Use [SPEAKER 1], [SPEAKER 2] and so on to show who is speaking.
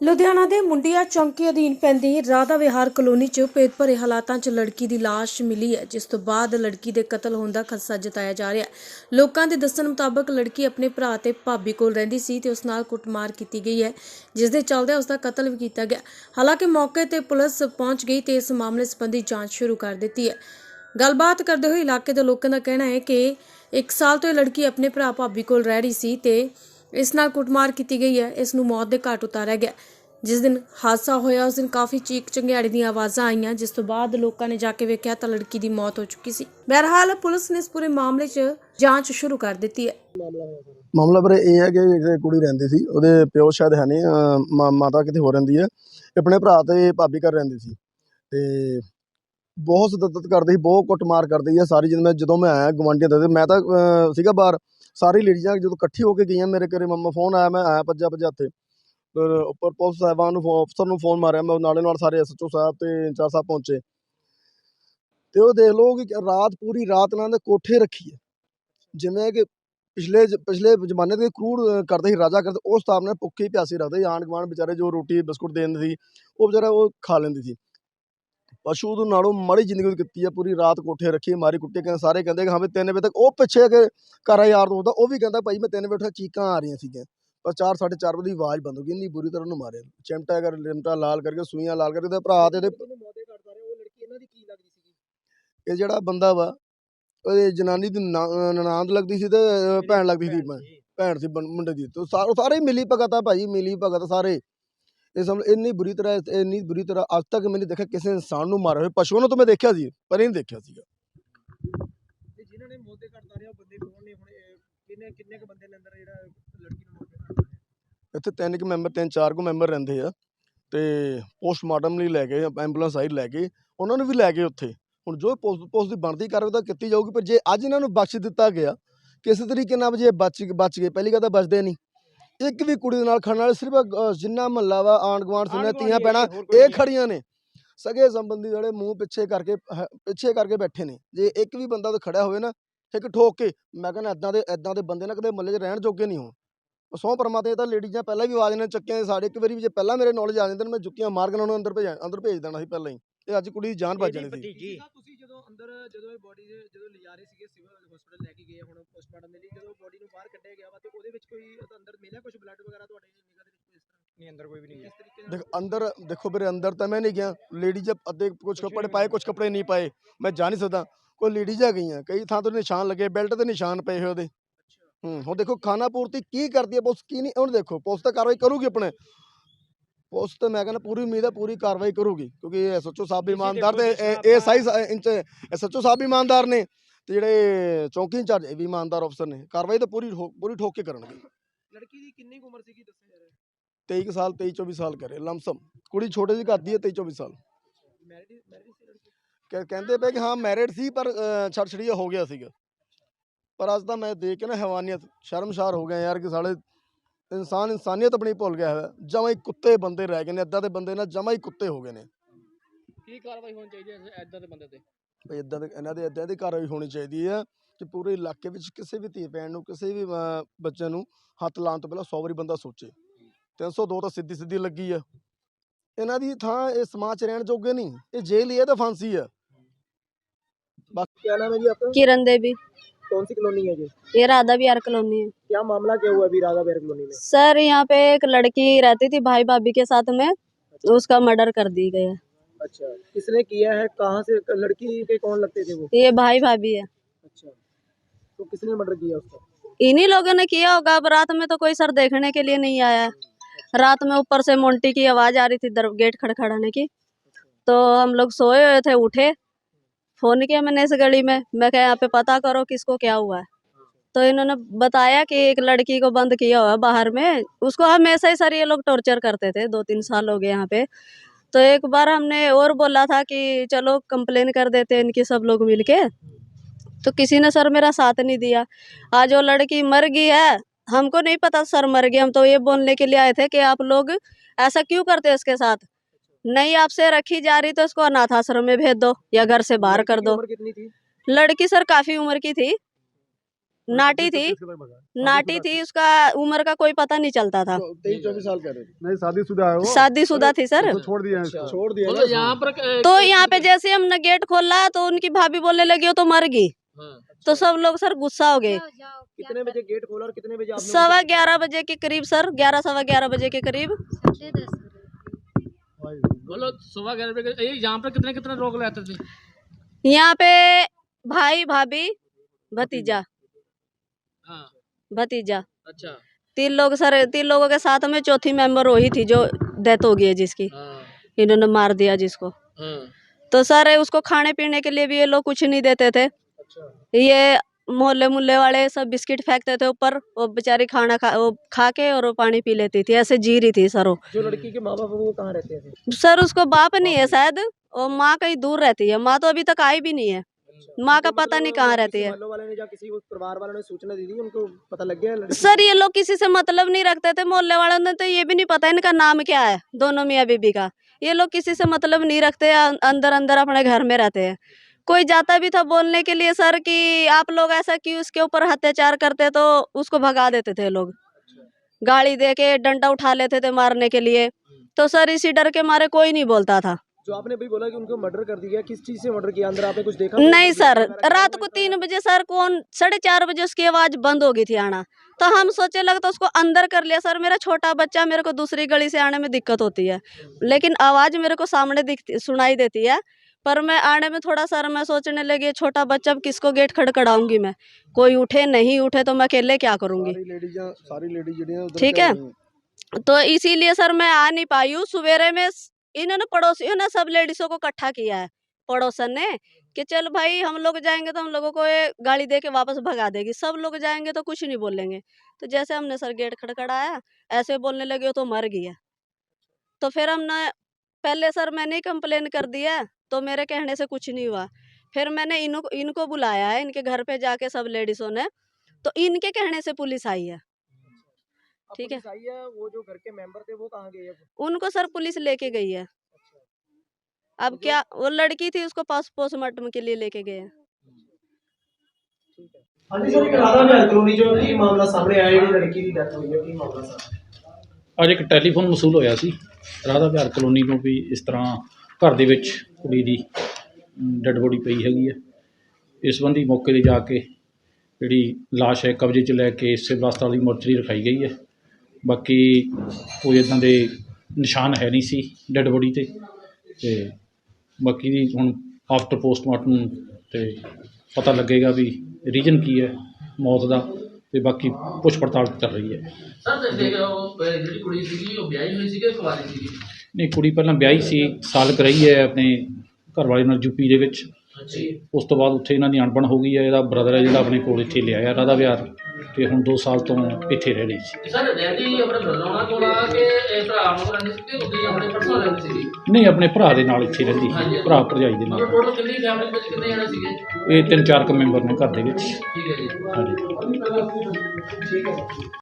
[SPEAKER 1] ਲੁਧਿਆਣਾ ਦੇ ਮੁੰਡਿਆ ਚੌਂਕੀ ਅਧੀਨ ਪੈਂਦੀ ਰਾਧਾ ਵਿਹਾਰ ਕਲੋਨੀ 'ਚ ਭੇਦ ਭਰੇ ਹਾਲਾਤਾਂ 'ਚ ਲੜਕੀ ਦੀ ਲਾਸ਼ ਮਿਲੀ ਹੈ, ਜਿਸ ਤੋਂ ਬਾਅਦ ਲੜਕੀ ਦੇ ਕਤਲ ਹੋਣ ਦਾ ਖਦਸ਼ਾ ਜਤਾਇਆ ਜਾ ਰਿਹਾ ਹੈ। ਲੋਕਾਂ ਦੇ ਦੱਸਣ ਮੁਤਾਬਕ ਲੜਕੀ ਆਪਣੇ ਭਰਾ ਤੇ ਭਾਬੀ ਕੋਲ ਰਹਿੰਦੀ ਸੀ ਤੇ ਉਸ ਨਾਲ ਕੁੱਟਮਾਰ ਕੀਤੀ ਗਈ ਹੈ, ਜਿਸ ਦੇ ਚੱਲਦੇ ਉਸ ਦਾ ਕਤਲ ਵੀ ਕੀਤਾ ਗਿਆ। ਹਾਲਾਂਕਿ ਮੌਕੇ ਤੇ ਪੁਲਿਸ ਪਹੁੰਚ ਗਈ ਤੇ ਇਸ ਮਾਮਲੇ ਸੰਬੰਧੀ ਜਾਂਚ ਸ਼ੁਰੂ ਕਰ ਦਿੱਤੀ ਹੈ। ਗੱਲਬਾਤ ਕਰਦੇ ਹੋਏ ਇਲਾਕੇ ਦੇ ਲੋਕਾਂ ਦਾ ਕਹਿਣਾ ਹੈ ਕਿ ਇੱਕ ਸਾਲ ਤੋਂ ਇਹ ਲੜਕੀ ਆਪਣੇ ਭਰਾ ਭਾਬੀ ਕੋਲ ਰਹਿ ਰਹੀ ਸੀ ਤੇ ਇਸ ਨਾਲ ਕੁੱਟਮਾਰ ਕੀਤੀ ਗਈ ਹੈ। ਇਸ ਨੂੰ ਮੌਤ ਦੇ ਘਾਟ ਉਤਾਰਿਆ ਗਿਆ। ਜਿਸ ਦਿਨ ਹਾਦਸਾ ਹੋਇਆ ਉਸ ਦਿਨ ਕਾਫੀ ਚੀਕ ਚੰਗਿਆੜੇ ਦੀਆਂ ਆਵਾਜ਼ਾਂ ਆਈਆਂ ਜਿਸ ਤੋਂ ਬਾਅਦ ਲੋਕਾਂ ਨੇ ਜਾ ਕੇ ਵੇਖਿਆ ਤਾਂ ਲੜਕੀ ਦੀ ਮੌਤ ਹੋ ਚੁੱਕੀ ਸੀ। ਬਹਰਹਾਲ ਪੁਲਿਸ ਨੇ ਇਸ ਪੂਰੇ ਮਾਮਲੇ 'ਚ ਜਾਂਚ ਸ਼ੁਰੂ ਕਰ ਦਿੱਤੀ ਹੈ।
[SPEAKER 2] ਮਾਮਲਾ ਪਰ ਇਹ ਹੈ ਕਿ ਇੱਕ ਕੁੜੀ ਰਹਿੰਦੀ ਸੀ ਉਹਦੇ ਪਿਓ ਸ਼ਾਇਦ ਹੈ ਨਹੀਂ ਅਹ ਮਾ- ਮਾਤਾ ਕਿਤੇ ਹੋਰ ਰਹਿੰਦੀ ਹੈ। ਆਪਣੇ ਭਰਾ ਤੇ ਭਾਬੀ ਘਰ ਰਹਿੰਦੀ ਸੀ ਤੇ ਬਹੁਤ ਸਤਤ ਕਰਦੀ ਸੀ ਬਹੁਤ ਕੁੱਟਮਾਰ ਕਰਦੀ ਹੈ। ਸਾਰੀ ਜਦ ਮੈਂ ਜਦੋਂ ਮੈਂ ਆਇਆ ਗਵਾਂਢੀਆਂ ਦਾ ਤੇ ਮੈਂ ਤਾਂ ਅਹ, ਸੀਗਾ ਬਾਹਰ। ਸਾਰੀ ਲੇਡੀਜ਼ਾਂ ਜਦੋਂ ਇਕੱਠੀ ਹੋ ਕੇ ਗਈਆਂ, ਮੇਰੇ ਘਰੇ ਮੰਮਾ ਫੋਨ ਆਇਆ, ਮੈਂ ਆਇਆ ਭੱਜਾ ਭੱਜਾ ਉੱਥੇ ਫਿਰ ਉੱਪਰ ਪੁਲਿਸ ਸਾਹਿਬਾਨ ਨੂੰ ਅਫਸਰ ਨੂੰ ਫੋਨ ਮਾਰਿਆ, ਮੈਂ ਨਾਲੇ ਨਾਲ ਸਾਰੇ ਐਸਐਚਓ ਸਾਹਿਬ ਤੇ ਇੰਚਾਰਜ ਸਾਹਿਬ ਪਹੁੰਚੇ। ਤੇ ਉਹ ਦੇਖ ਲਓ ਕਿ ਰਾਤ ਪੂਰੀ ਰਾਤ ਨਾਲ ਦੇ ਕੋਠੇ ਰੱਖੀ ਹੈ। ਜਿਵੇਂ ਕਿ ਪਿਛਲੇ ਪਿਛਲੇ ਜ਼ਮਾਨੇ ਦੇ ਕਰੂੜ ਕਰਦੇ ਸੀ, ਰਾਜਾ ਕਰਦੇ, ਉਸ ਹਿਸਾਬ ਨਾਲ ਭੁੱਖੇ ਹੀ ਪਿਆਸੇ ਰੱਖਦੇ ਸੀ। ਆਂਢ ਗੁਆਂਢ ਵਿਚਾਰੇ ਜੋ ਰੋਟੀ, ਬਿਸਕੁਟ ਦੇ ਦਿੰਦੇ ਸੀ, ਉਹ ਵਿਚਾਰਾ ਉਹ ਖਾ ਲੈਂਦੀ ਸੀ। ਪਸ਼ੂ ਤੋਂ ਨਾਲੋਂ ਮਾੜੀ ਜ਼ਿੰਦਗੀ ਉਹਦੀ ਕੀਤੀ ਹੈ ਪੂਰੀ ਰਾਤ ਕੋਠੇ ਰੱਖੀ ਮਾਰੀ ਕੁੱਟੇ ਕਹਿੰਦੇ ਸਾਰੇ ਕਹਿੰਦੇ ਕਿ ਹਾਂ ਵੀ 3 ਵਜੇ ਤੱਕ ਉਹ ਪਿੱਛੇ ਕਿ ਘਰ ਯਾਰ ਦੋਸਤ ਦਾ ਉਹ ਵੀ ਕਹਿੰਦਾ ਭਾਈ ਮੈਂ 3 ਵਜੇ ਉੱਠਿਆ ਚੀਕਾਂ ਆ ਰਹੀਆਂ ਸੀਗੀਆਂ। ਪਰ 4 4:30 ਵਜੇ ਦੀ ਆਵਾਜ਼ ਬੰਦ ਹੋ ਗਈ ਇੰਨੀ ਬੁਰੀ ਤਰ੍ਹਾਂ ਉਹਨੂੰ ਮਾਰਿਆ। ਚਿਮਟਾ ਕਰ ਲਿਮਟਾ ਲਾਲ ਕਰਕੇ ਸੂਈਆਂ ਲਾਲ ਕਰਕੇ ਉਹਦੇ ਭਰਾ ਤੇ ਇਹਦੇ ਇਹ ਜਿਹੜਾ ਬੰਦਾ ਵਾ ਉਹਦੇ ਜਨਾਨੀ ਦੀ ਨਾ- ਨਨਾਂਦ ਲੱਗਦੀ ਸੀ ਤੇ ਭੈਣ ਲੱਗਦੀ ਸੀ ਭੈਣ ਭੈਣ ਸੀ ਮੁੰਡੇ ਦੀ। ਤੇ ਸਾਰੇ ਮਿਲੀ ਭਗਤ ਆ ਭਾਈ ਮਿਲੀ ਭਗਤ ਸਾਰੇ। ਇਹ ਸਭ ਇੰਨੀ ਬੁਰੀ ਤਰ੍ਹਾਂ ਇੰਨੀ ਬੁਰੀ ਤਰ੍ਹਾਂ ਅੱਜ ਤੱਕ ਮੈंने ਦੇਖਿਆ ਕਿਸੇ ਇਨਸਾਨ ਨੂੰ ਮਾਰਿਆ ਹੋਇਆ। ਪਸ਼ੂਆਂ ਨੂੰ ਤਾਂ ਮੈਂ ਦੇਖਿਆ ਸੀ ਪਰ ਇਹ ਨਹੀਂ ਦੇਖਿਆ ਸੀਗਾ।
[SPEAKER 3] ਜਿਨ੍ਹਾਂ ਨੇ ਮੌਤ ਦੇ ਘਾਟ ਉਤਾਰਿਆ ਉਹ ਬੰਦੇ ਕੌਣ ਨੇ ਹੁਣ? ਇਹ ਕਿੰਨੇ ਕਿੰਨੇ ਕ ਬੰਦੇ ਨੇ ਅੰਦਰ ਜਿਹੜਾ ਲੜਕੀ ਨੂੰ ਮੌਤ ਦੇ ਘਾਟ ਉਤਾਰਿਆ
[SPEAKER 2] ਇੱਥੇ ਤਿੰਨ ਕੁ ਮੈਂਬਰ ਤਿੰਨ ਚਾਰ ਕੁ ਮੈਂਬਰ ਰਹਿੰਦੇ ਆ। ਤੇ ਪੋਸਟਮਾਰਟਮ ਲਈ ਲੈ ਗਏ ਐਂਬੂਲੈਂਸ ਆਈ ਲੈ ਗਏ ਉਹਨਾਂ ਨੂੰ ਵੀ ਲੈ ਗਏ ਉੱਥੇ। ਹੁਣ ਜੋ ਪੋਸਟ ਪੋਸਟ ਦੀ ਬਣਦੀ ਕਾਰਵਾਈ ਤਾਂ ਕੀਤੀ ਜਾਊਗੀ ਪਰ ਜੇ ਅੱਜ ਇਹਨਾਂ ਨੂੰ ਬਖਸ਼ ਦਿੱਤਾ ਗਿਆ ਕਿਸੇ ਤਰੀਕੇ ਨਾਲ ਜੇ ਬਚ ਬਚ ਗਏ ਪਹਿਲੀ ਗੱਲ ਤਾਂ ਬਚਦੇ ਨਹੀਂ। ਇੱਕ ਵੀ ਕੁੜੀ ਦੇ ਨਾਲ ਖੜਨ ਵਾਲੇ ਸਿਰਫ ਜਿੰਨਾ ਮਹੱਲਾ ਵਾ ਆਂਢ ਗੁਆਂਢ ਸੁਣਿਆ ਤੀਆਂ ਪੈਣਾ ਇਹ ਖੜੀਆਂ ਨੇ। ਸਗੇ ਸੰਬੰਧੀ ਜਿਹੜੇ ਮੂੰਹ ਪਿੱਛੇ ਕਰਕੇ ਪਿੱਛੇ ਕਰਕੇ ਬੈਠੇ ਨੇ। ਜੇ ਇੱਕ ਵੀ ਬੰਦਾ ਤਾਂ ਖੜਿਆ ਹੋਵੇ ਨਾ ਇੱਕ ਠੋਕ ਕੇ ਮੈਂ ਕਹਿੰਦਾ ਇਦਾਂ ਦੇ ਇਦਾਂ ਦੇ ਬੰਦੇ ਨਾ ਕਦੇ ਮੱਲੇ 'ਚ ਰਹਿਣ ਜੋਗੇ ਨਹੀਂ ਹੋ ਸੌ ਪਰਮਾਤਮਾ ਤਾਂ ਲੇਡੀਜ਼ਾਂ ਪਹਿਲਾਂ ਵੀ ਆਵਾਜ਼ ਨਾਲ ਚੱਕਿਆ ਸਾਡੇ ਇੱਕ ਵਾਰੀ ਵੀ ਜੇ ਪਹਿਲਾਂ ਮੇਰੇ ਨੌਲੇਜ ਆ ਜਾਂਦੇ ਨੇ ਮੈਂ ਜੁੱਤੀਆਂ ਮਾਰ ਕੇ ਉਹਨਾਂ ਨੂੰ ਅੰਦਰ ਭੇਜ ਅੰਦਰ ਭੇਜ ਦੇਣਾ ਸੀ ਪਹਿਲਾਂ ਹੀ। ਤੇ ਅੱਜ ਕੁੜੀ ਦੀ ਜਾਨ ਬਚ ਜਾਣੀ ਸੀ।
[SPEAKER 3] ਜੀ ਤੁਸੀਂ ਜਦੋਂ ਅੰਦਰ ਜਦੋਂ ਇਹ ਬੋਡੀ ਜਦੋਂ ਲਿਜਾ ਰਹੇ ਸੀਗੇ ਸਿਵਲ ਹਸਪੀਟਲ ਲੈ ਕੇ ਗਏ ਹੁਣ ਪੋਸਟਮਾਰਟਮ ਦੇ ਲਈ ਜਦੋਂ ਬੋਡੀ ਨੂੰ ਬਾਹਰ ਕੱਢਿਆ ਗਿਆ ਵਾ ਤੇ ਉਹਦੇ ਵਿੱਚ ਕੋਈ ਅੰਦਰ ਮਿਲਿਆ ਕੁਝ ਬਲੱਡ ਵਗੈਰਾ ਤੁਹਾਡੇ ਨਿਗਾਹ ਦੇ ਵਿੱਚ ਇਸ ਤਰ੍ਹਾਂ? ਨਹੀਂ ਅੰਦਰ ਕੋਈ ਵੀ ਨਹੀਂ
[SPEAKER 2] ਦੇਖ ਅੰਦਰ ਦੇਖੋ ਮੇਰੇ ਅੰਦਰ ਤਾਂ ਮੈਂ ਨਹੀਂ ਗਿਆ। ਲੇਡੀ ਜਬ ਅੱਧੇ ਕੁਝ ਕੱਪੜੇ ਪਾਏ ਕੁਝ ਕੱਪੜੇ ਨਹੀਂ ਪਾਏ। ਮੈਂ ਜਾ ਨਹੀਂ ਸਕਦਾ। ਕੋਈ ਲੇਡੀਜ਼ ਆ ਗਈਆਂ। ਕਈ ਥਾਂ ਤੋਂ ਨਿਸ਼ਾਨ ਲੱਗੇ ਬੈਲਟ ਤੇ ਨਿਸ਼ਾਨ ਪਏ ਹੋਏ ਉਹਦੇ। ਹੂੰ ਹੁਣ ਦੇਖੋ ਖਾਣਾ ਪੂਰਤੀ ਕੀ ਕਰਦੀ ਹੈ ਪੁਲਿਸ? ਕੀ ਨਹੀਂ ਹੁਣ ਦੇਖੋ ਪੁਲਿਸ ਤਾਂ ਕਾਰਵਾਈ ਕਰੂਗੀ ਆਪਣੇ। ਪੁਲਿਸ ਤਾਂ ਮੈਂ ਕਹਿੰਦਾ ਪੂਰੀ ਉਮੀਦ ਹੈ ਪੂਰੀ ਕਾਰਵਾਈ ਕਰੂਗੀ ਕਿਉਂਕਿ ਐਸਐਚਓ ਸਾਹਿਬ ਵੀ ਇਮਾਨਦਾਰ ਤੇ ਇਹ- ਸਾਈ ਇੰਚ ਐਸਐਚਓ ਸਾਹਿਬ ਵੀ ਇਮਾਨਦਾਰ ਨੇ ਤੇ ਜਿਹੜੇ ਚੌਂਕੀ ਇੰਚਾਰਜ ਇਹ ਵੀ ਇਮਾਨਦਾਰ ਅਫਸਰ ਨੇ ਕਾਰਵਾਈ ਤਾਂ ਪੂਰੀ ਪੂਰੀ ਠੋਕ ਕੇ ਕਰਨਗੇ।
[SPEAKER 3] ਲੜਕੀ ਦੀ ਕਿੰਨੀ ਉਮਰ ਸੀਗੀ ਦੱਸਿਆ ਜਾ ਰਿਹਾ?
[SPEAKER 2] 23 ਕੁ ਸਾਲ 23 24 ਸਾਲ ਕਰੇ ਲਮਸਮ। ਕੁੜੀ ਛੋਟੇ ਜਿਹੀ ਕਰਦੀ ਹੈ 23 24 ਸਾਲ। ਕਹਿੰਦੇ ਪਏ ਕਿ ਹਾਂ ਮੈਰਿਡ ਸੀ ਪਰ ਛੜ ਛੜੀਆ ਹੋ ਗਿਆ ਸੀਗਾ। ਪਰ ਅੱਜ ਤਾਂ ਮੈਂ ਦੇਖ ਕੇ ਨਾ ਹੈਵਾਨੀਅਤ ਸ਼ਰਮਸ਼ਾਰ ਹੋ ਗਿਆ ਯਾਰ ਕਿ ਸਾਲੇ ਇਨਸਾਨ ਇਨਸਾਨੀਅਤ ਆਪਣੀ ਭੁੱਲ ਗਿਆ ਹੈ ਜਮਾਂ ਹੀ ਕੁੱਤੇ ਬੰਦੇ ਰਹਿ ਗਏ ਨੇ ਇਦਾਂ ਦੇ ਬੰਦੇ ਨਾਲ ਜਮਾਂ ਹੀ ਕੁੱਤੇ ਹੋ ਗਏ ਨੇ।
[SPEAKER 3] ਕੀ ਕਾਰਵਾਈ ਹੋਣੀ ਚਾਹੀਦੀ ਹੈ ਇਦਾਂ ਦੇ ਬੰਦੇ ਤੇ?
[SPEAKER 2] ਭਈ ਇਦਾਂ ਦੇ ਇਹਨਾਂ ਦੇ ਇਦਾਂ ਦੀ ਕਾਰਵਾਈ ਹੋਣੀ ਚਾਹੀਦੀ ਹੈ ਕਿ ਪੂਰੇ ਇਲਾਕੇ ਵਿੱਚ ਕਿਸੇ ਵੀ ਧੀ ਭੈਣ ਨੂੰ ਕਿਸੇ ਵੀ ਬੱਚੇ ਨੂੰ ਹੱਥ ਲਾਉਣ ਤੋਂ ਪਹਿਲਾਂ 100 ਵਾਰੀ ਬੰਦਾ ਸੋਚੇ। 302 ਤਾਂ ਸਿੱਧੀ ਸਿੱਧੀ ਲੱਗੀ ਆ। ਇਹਨਾਂ ਦੀ ਥਾਂ ਇਹ ਸਮਾਜ ਚ ਰਹਿਣ ਜੋਗੇ ਨਹੀਂ। ਇਹ ਜੇਲ੍ਹ ਹੀ ਹੈ ਤਾਂ ਫਾਂਸੀ ਆ।
[SPEAKER 3] ਬਾਕੀ ਕਿਆ ਨਾਮ ਹੈ ਜੀ
[SPEAKER 4] ਆਪਣਾ ਕਿਰਨ ਦੇਵੀ
[SPEAKER 3] कौन सी कॉलोनी है जी
[SPEAKER 4] ये राधा विहार कॉलोनी है।
[SPEAKER 3] क्या मामला क्या हुआ अभी राधा बेर कॉलोनी में?
[SPEAKER 4] सर यहाँ पे एक लड़की रहती थी भाई भाभी के साथ में अच्छा। उसका मर्डर कर दी गया
[SPEAKER 3] अच्छा किसने किया है? कहाँ से? लड़की के कौन लगते थे वो?
[SPEAKER 4] ये भाई भाभी है।
[SPEAKER 3] अच्छा तो किसने मर्डर किया उसका?
[SPEAKER 4] इन्हीं लोगों ने किया होगा। अब रात में तो कोई सर देखने के लिए नहीं आया रात में ऊपर से मोंटी की आवाज़ आ रही थी गेट खड़खड़ाने की। तो हम लोग सोए हुए थे उठे। फ़ोन किया मैंने इस गली में। मैं कहा, यहाँ पे पता करो किसको क्या हुआ है। तो इन्होंने बताया कि एक लड़की को बंद किया हुआ बाहर में। उसको हमेशा ही सर ये लोग टॉर्चर करते थे दो तीन साल हो गए यहाँ पे। तो एक बार हमने और बोला था कि चलो कंप्लेन कर देते इनकी सब लोग मिलके। तो किसी ने सर मेरा साथ नहीं दिया। आज वो लड़की मर गई है, हमको नहीं पता सर मर गई हम तो ये बोलने के लिए आए थे कि आप लोग ऐसा क्यों करते हो इसके साथ? नहीं आपसे रखी जा रही तो उसको अनाथ आश्रम में भेज दो या घर से बाहर कर दो।
[SPEAKER 3] कितनी थी?
[SPEAKER 4] लड़की सर काफ़ी उम्र की थी। नाटी थी। नाटी थी उसका उम्र का कोई पता नहीं चलता था।
[SPEAKER 2] तेईस चौबीस साल कह रहे थे।
[SPEAKER 5] नहीं है वो।
[SPEAKER 4] शादीशुदा थी सर।
[SPEAKER 5] तो छोड़ दिया
[SPEAKER 2] छोड़ दिया
[SPEAKER 3] मतलब यहाँ पर
[SPEAKER 4] तो यहाँ पे जैसे हमने गेट खोला तो उनकी भाभी बोलने लगी हो तो मर गई। तो सब लोग सर गुस्सा हो गए।
[SPEAKER 3] कितने बजे गेट खोला और कितने बजे
[SPEAKER 4] सवा ग्यारह बजे के करीब सर ग्यारह सवा ग्यारह बजे के करीब।
[SPEAKER 3] बोलो सुबह ग्यारह बजे ये यहाँ पर कितने कितने लोग रहते थे?
[SPEAKER 4] यहाँ पे भाई भाभी भतीजा।
[SPEAKER 3] हाँ।
[SPEAKER 4] भतीजा।
[SPEAKER 3] अच्छा।
[SPEAKER 4] तीन लोग सर तीन लोगों के साथ में चौथी मेंबर वही थी जो डेथ हो गई है जिसकी।
[SPEAKER 3] हाँ।
[SPEAKER 4] इन्होंने मार दिया जिसको।
[SPEAKER 3] हाँ।
[SPEAKER 4] तो सर उसको खाने पीने के लिए भी ये लोग कुछ नहीं देते थे।
[SPEAKER 3] अच्छा।
[SPEAKER 4] ये मोहल्ले मुहल्ले वाले सब बिस्किट फेंकते थे ऊपर वो बेचारी खाना खा वो खा के और वो पानी पी लेती थी ऐसे जी रही थी सर। वो
[SPEAKER 3] जो लड़की के माँ बाप वो कहाँ रहते थे
[SPEAKER 4] सर उसको बाप नहीं है शायद और माँ कहीं दूर रहती है माँ तो अभी तक आई भी नहीं है। माँ का पता नहीं कहाँ रहती है। सर ये लोग किसी से मतलब नहीं रखते थे मोहल्ले वालों ने तो ये भी नहीं पता इनका नाम क्या है दोनों मियाँ बीबी का। ये लोग किसी से मतलब नहीं रखते अं- अंदर अंदर अपने घर में रहते हैं। कोई जाता भी था बोलने के लिए सर कि आप लोग ऐसा क्यों उसके ऊपर अत्याचार करते तो उसको भगा देते थे लोग। गाड़ी दे के डंडा उठा लेते थे मारने के लिए। तो सर इसी डर के मारे कोई नहीं बोलता था।
[SPEAKER 3] जो आपने भी बोला कि उनको मर्डर कर दिया किस चीज़ से मर्डर किया? अंदर आपने कुछ देखा
[SPEAKER 4] नहीं सर रात को तीन बजे सर कौन साढ़े चार बजे उसकी आवाज़ बंद हो गई थी आना। तो हम सोचे लगता उसको अंदर कर लिया। सर मेरा छोटा बच्चा मेरे को दूसरी गली से आने में दिक्कत होती है। लेकिन आवाज़ मेरे को सामने दिखती सुनाई देती है। पर मैं आने में थोड़ा सर मैं सोचने लगी छोटा बच्चा किसको गेट खड़खड़ाऊँगी मैं? कोई उठे नहीं उठे तो मैं अकेले क्या करूँगी? ठीक है? तो इसीलिए सर मैं आ नहीं पाई हूँ। सवेरे में इन्होंने पड़ोसियों ने सब लेडीजों को इकट्ठा किया है पड़ोसन ने कि चल भाई हम लोग जाएँगे तो हम लोगों को ये गाड़ी दे के वापस भगा देगी। सब लोग जाएँगे तो कुछ नहीं बोलेंगे। तो जैसे हमने सर गेट खड़खड़ाया ऐसे बोलने लगे हो तो मर गया तो फिर हमने पहले सर मैंने कंप्लेन कर दिया तो मेरे कहने से कुछ नहीं हुआ फिर मैंने इनको इनको बुलाया है इनके घर पे जाके सब लेडीजों ने तो इनके कहने से पुलिस आई है
[SPEAKER 3] अब
[SPEAKER 4] ठीक है।
[SPEAKER 3] पुलिस आई है वो जो घर के मेंबर थे वो कहाँ गए अब?
[SPEAKER 4] उनको सर पुलिस लेके गई है अब क्या वो लड़की थी उसको पास पोस्टमार्टम के लिए लेके गए हैं
[SPEAKER 3] हाँ जी सर एक राधा विहार कॉलोनी जो की मामला सामने आया ਜਿਹੜੀ ਲੜਕੀ ਦੀ ਡੈਥ ਹੋਈ ਹੈ ਕੀ ਮਾਮਲਾ ਸਰ
[SPEAKER 6] ਅੱਜ ਇੱਕ ਟੈਲੀਫੋਨ ਮਸੂਲ ਹੋਇਆ ਸੀ ਰਾਧਾ ਵਿਹਾਰ ਕਲੋਨੀ ਨੂੰ ਵੀ ਇਸ ਤਰ੍ਹਾਂ ਘਰ ਦੇ ਵਿੱਚ ਕੁੜੀ ਦੀ ਡੈੱਡ ਬੋਡੀ ਪਈ ਹੈਗੀ ਹੈ ਇਸ ਸੰਬੰਧੀ ਮੌਕੇ 'ਤੇ ਜਾ ਕੇ ਜਿਹੜੀ ਲਾਸ਼ ਹੈ, ਕਬਜ਼ੇ 'ਚ ਲੈ ਕੇ ਸਿਵਲ ਹਸਪਤਾਲ ਦੀ ਮੋਰਚਰੀ ਰਖਾਈ ਗਈ ਹੈ। ਬਾਕੀ ਕੋਈ ਇੱਦਾਂ ਦੇ ਨਿਸ਼ਾਨ ਹੈ ਨਹੀਂ ਸੀ ਡੈੱਡ ਬੋਡੀ 'ਤੇ। ਤੇ ਬਾਕੀ ਦੀ ਹੁਣ ਆਫਟਰ ਪੋਸਟਮਾਰਟਮ ਤੇ ਪਤਾ ਲੱਗੇਗਾ ਵੀ ਰੀਜਨ ਕੀ ਹੈ ਮੌਤ ਦਾ ਤੇ ਬਾਕੀ ਪੁੱਛ ਪੜਤਾਲ ਚੱਲ ਰਹੀ ਹੈ।
[SPEAKER 7] ਸਰ ਦੇਖ ਜਿਹੜੀ ਕੁੜੀ ਸੀਗੀ, ਉਹ ਵਿਆਹੀ ਹੋਈ ਸੀਗੀ ਕਿ ਕੁਆਰੀ ਸੀਗੀ?
[SPEAKER 6] ਨਹੀਂ ਕੁੜੀ ਪਹਿਲਾਂ ਵਿਆਹੀ ਸੀ ਸਾਲ ਕੁ ਰਹੀ ਹੈ ਆਪਣੇ ਘਰ ਵਾਲੇ ਨਾਲ ਯੂਪੀ ਦੇ ਵਿੱਚ।
[SPEAKER 7] ਅੱਛੀ
[SPEAKER 6] ਉਸ ਤੋਂ ਬਾਅਦ ਉੱਥੇ ਇਹਨਾਂ ਦੀ ਅਣਬਣ ਹੋ ਗਈ ਹੈ ਇਹਦਾ ਬ੍ਰਦਰ ਹੈ ਜਿਹੜਾ ਆਪਣੇ ਕੋਲ ਇੱਥੇ ਲਿਆਇਆ ਰਾਧਾ ਵਿਹਾਰ। ਤੇ ਹੁਣ 2 ਸਾਲ ਤੋਂ ਇੱਥੇ ਰਹਿ ਰਹੀ ਸੀ।
[SPEAKER 7] ਸਰ ਰਹਿੰਦੀ ਆਪਣੇ ਬਰਨਾਲਾ ਕੋਲ ਆ ਕਿ ਇਹ ਭਰਾ ਨੂੰ ਰਹਿੰਦੀ ਸੀ ਕਿ ਉਹਦੀ ਆਪਣੇ ਪਰਸਨਲ ਰਹਿੰਦੀ ਸੀਗੀ
[SPEAKER 6] ਨਹੀਂ ਆਪਣੇ ਭਰਾ ਦੇ ਨਾਲ ਇੱਥੇ ਰਹਿੰਦੀ ਸੀ ਭਰਾ ਭਰਜਾਈ ਦੇ ਨਾਲ।
[SPEAKER 7] ਮਤਲਬ ਟੋਟਲ ਕਿੰਨੀ ਫੈਮਿਲੀ ਵਿੱਚ ਕਿੰਨੇ ਜਣੇ ਸੀਗੇ?
[SPEAKER 6] ਇਹ ਤਿੰਨ ਚਾਰ ਕੁ ਮੈਂਬਰ ਨੇ ਘਰ ਦੇ ਵਿੱਚ।
[SPEAKER 7] ਠੀਕ ਹੈ ਜੀ।
[SPEAKER 6] ਹਾਂਜੀ।
[SPEAKER 3] ਠੀਕ ਹੈ।